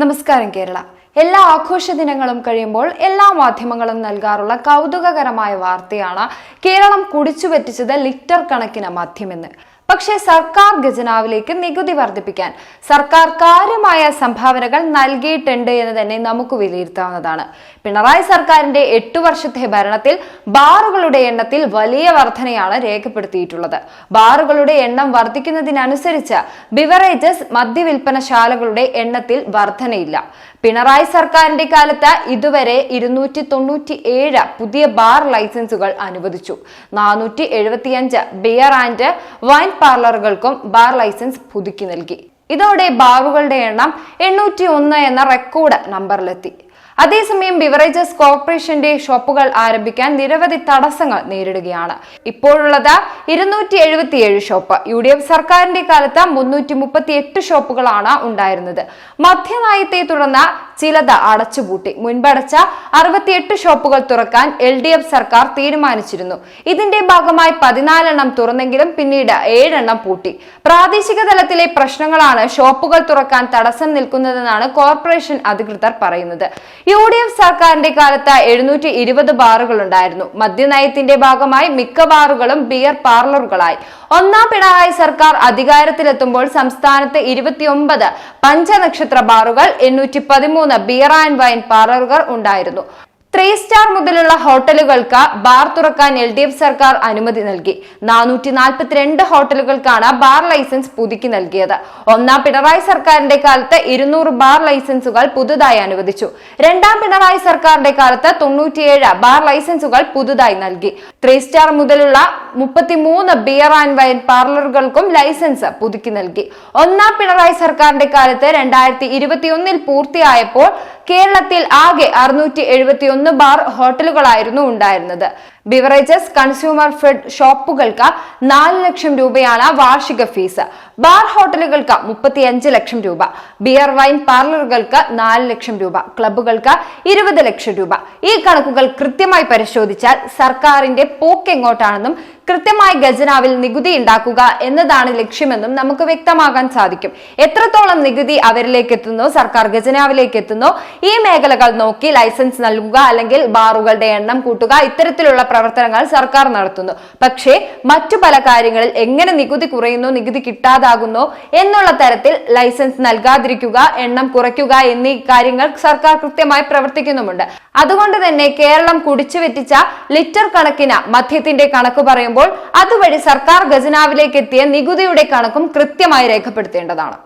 നമസ്കാരം കേരള. എല്ലാ ആഘോഷ ദിനങ്ങളും കഴിയുമ്പോൾ എല്ലാ മാധ്യമങ്ങളും നൽകാറുള്ള കൗതുകകരമായ വാർത്തയാണ് കേരളം കുടിച്ചുപറ്റിച്ചത് ലിറ്റർ കണക്കിന് മദ്യമെന്ന് പക്ഷേ സർക്കാർ ഖജനാവിലേക്ക് നികുതി വർദ്ധിപ്പിക്കാൻ സർക്കാർ കാര്യമായ സംഭാവനകൾ നൽകിയിട്ടുണ്ട് എന്ന് തന്നെ നമുക്ക് വിലയിരുത്താവുന്നതാണ്. പിണറായി സർക്കാരിന്റെ എട്ടു വർഷത്തെ ഭരണത്തിൽ ബാറുകളുടെ എണ്ണത്തിൽ വലിയ വർധനയാണ് രേഖപ്പെടുത്തിയിട്ടുള്ളത്. ബാറുകളുടെ എണ്ണം വർദ്ധിക്കുന്നതിനനുസരിച്ച് ബിവറേജസ് മദ്യവിൽപ്പനശാലകളുടെ എണ്ണത്തിൽ വർധനയില്ല. പിണറായി സർക്കാരിന്റെ കാലത്ത് ഇതുവരെ ഇരുന്നൂറ്റി തൊണ്ണൂറ്റി ഏഴ് പുതിയ ബാർ ലൈസൻസുകൾ അനുവദിച്ചു. നാനൂറ്റി എഴുപത്തിയഞ്ച് ബിയർ ആൻഡ് വൈൻ പാർലറുകൾക്കും ബാർ ലൈസൻസ് പുതുക്കി നൽകി. ഇതോടെ ബാറുകളുടെ എണ്ണം എണ്ണൂറ്റി ഒന്ന് എന്ന റെക്കോർഡ് നമ്പറിലെത്തി. അതേസമയം ബിവറേജസ് കോർപ്പറേഷന്റെ ഷോപ്പുകൾ ആരംഭിക്കാൻ നിരവധി തടസ്സങ്ങൾ നേരിടുകയാണ്. ഇപ്പോഴുള്ളത് ഇരുന്നൂറ്റി എഴുപത്തിയേഴ് ഷോപ്പ്. യു ഡി എഫ് സർക്കാരിന്റെ കാലത്ത് മുന്നൂറ്റി മുപ്പത്തി എട്ട് ഷോപ്പുകളാണ് ഉണ്ടായിരുന്നത്. മദ്യനയത്തെ തുടർന്ന് ചിലത് അടച്ചുപൂട്ടി. മുൻപടച്ച അറുപത്തിയെട്ട് ഷോപ്പുകൾ തുറക്കാൻ എൽ ഡി എഫ് സർക്കാർ തീരുമാനിച്ചിരുന്നു. ഇതിന്റെ ഭാഗമായി പതിനാലെണ്ണം തുറന്നെങ്കിലും പിന്നീട് ഏഴെണ്ണം പൂട്ടി. പ്രാദേശിക തലത്തിലെ പ്രശ്നങ്ങളാണ് ഷോപ്പുകൾ തുറക്കാൻ തടസ്സം നിൽക്കുന്നതെന്നാണ് കോർപ്പറേഷൻ അധികൃതർ പറയുന്നത്. യു ഡി എഫ് സർക്കാരിന്റെ കാലത്ത് എഴുന്നൂറ്റി ഇരുപത് ബാറുകൾ ഉണ്ടായിരുന്നു മദ്യനയത്തിന്റെ ഭാഗമായി മിക്ക ബാറുകളും ബിയർ പാർലറുകളായി. ഒന്നാം പിണറായി സർക്കാർ അധികാരത്തിലെത്തുമ്പോൾ സംസ്ഥാനത്ത് ഇരുപത്തിയൊമ്പത് പഞ്ചനക്ഷത്ര ബാറുകൾ എണ്ണൂറ്റി പതിമൂന്ന് ബിയർ ആൻഡ് വൈൻ പാർലറുകൾ ഉണ്ടായിരുന്നു. ത്രീ സ്റ്റാർ മുതലുള്ള ഹോട്ടലുകൾക്ക് ബാർ തുറക്കാൻ എൽ ഡി എഫ് സർക്കാർ അനുമതി നൽകി. നാനൂറ്റി നാൽപ്പത്തിരണ്ട് ഹോട്ടലുകൾക്കാണ് ബാർ ലൈസൻസ് പുതുക്കി നൽകിയത്. ഒന്നാം പിണറായി സർക്കാരിന്റെ കാലത്ത് ഇരുന്നൂറ് ബാർ ലൈസൻസുകൾ പുതുതായി അനുവദിച്ചു. രണ്ടാം പിണറായി സർക്കാരിന്റെ കാലത്ത് തൊണ്ണൂറ്റിയേഴ് ബാർ ലൈസൻസുകൾ പുതുതായി നൽകി. ത്രീ സ്റ്റാർ മുതലുള്ള മുപ്പത്തിമൂന്ന് ബിയർ ആൻഡ് വൈൻ പാർലറുകൾക്കും ലൈസൻസ് പുതുക്കി നൽകി. ഒന്നാം പിണറായി സർക്കാരിന്റെ കാലത്ത് രണ്ടായിരത്തി ഇരുപത്തിയൊന്നിൽ പൂർത്തിയായപ്പോൾ കേരളത്തിൽ ആകെ അറുന്നൂറ്റി ഒന്ന് ബാർ ഹോട്ടലുകളായിരുന്നു ഉണ്ടായിരുന്നത്. ബിവറേജസ് കൺസ്യൂമർ ഫെഡ് ഷോപ്പുകൾക്ക് നാല് ലക്ഷം രൂപയാണ് വാർഷിക ഫീസ്. ബാർ ഹോട്ടലുകൾക്ക് മുപ്പത്തിയഞ്ച് ലക്ഷം രൂപ. ബിയർ വൈൻ പാർലറുകൾക്ക് നാല് ലക്ഷം രൂപ. ക്ലബുകൾക്ക് ഇരുപത് ലക്ഷം രൂപ. ഈ കണക്കുകൾ കൃത്യമായി പരിശോധിച്ചാൽ സർക്കാരിന്റെ പോക്ക് എങ്ങോട്ടാണെന്നും കൃത്യമായി ഖജനാവിൽ നികുതി ഉണ്ടാക്കുക എന്നതാണ് ലക്ഷ്യമെന്നും നമുക്ക് വ്യക്തമാകാൻ സാധിക്കും. എത്രത്തോളം നികുതി അവരിലേക്ക് എത്തുന്നു സർക്കാർ ഖജനാവിലേക്ക് എത്തുന്നു ഈ മേഖലകൾ നോക്കി ലൈസൻസ് നൽകുക അല്ലെങ്കിൽ ബാറുകളുടെ എണ്ണം കൂട്ടുക ഇത്തരത്തിലുള്ള പ്രവർത്തനങ്ങൾ സർക്കാർ നടത്തുന്നു. പക്ഷേ മറ്റു പല കാര്യങ്ങളിൽ എങ്ങനെ നികുതി കുറയുന്നു നികുതി കിട്ടാതാകുന്നു എന്നുള്ള തരത്തിൽ ലൈസൻസ് നൽകാതിരിക്കുക എണ്ണം കുറയ്ക്കുക എന്നീ കാര്യങ്ങൾ സർക്കാർ കൃത്യമായി പ്രവർത്തിക്കുന്നുമുണ്ട്. അതുകൊണ്ട് തന്നെ കേരളം കുടിച്ചു വെറ്റിച്ച ലിറ്റർ കണക്കിന് മദ്യത്തിന്റെ കണക്ക് പറയുമ്പോൾ അതുവഴി സർക്കാർ ഖജനാവിലേക്ക് എത്തിയ നികുതിയുടെ കണക്കും കൃത്യമായി രേഖപ്പെടുത്തേണ്ടതാണ്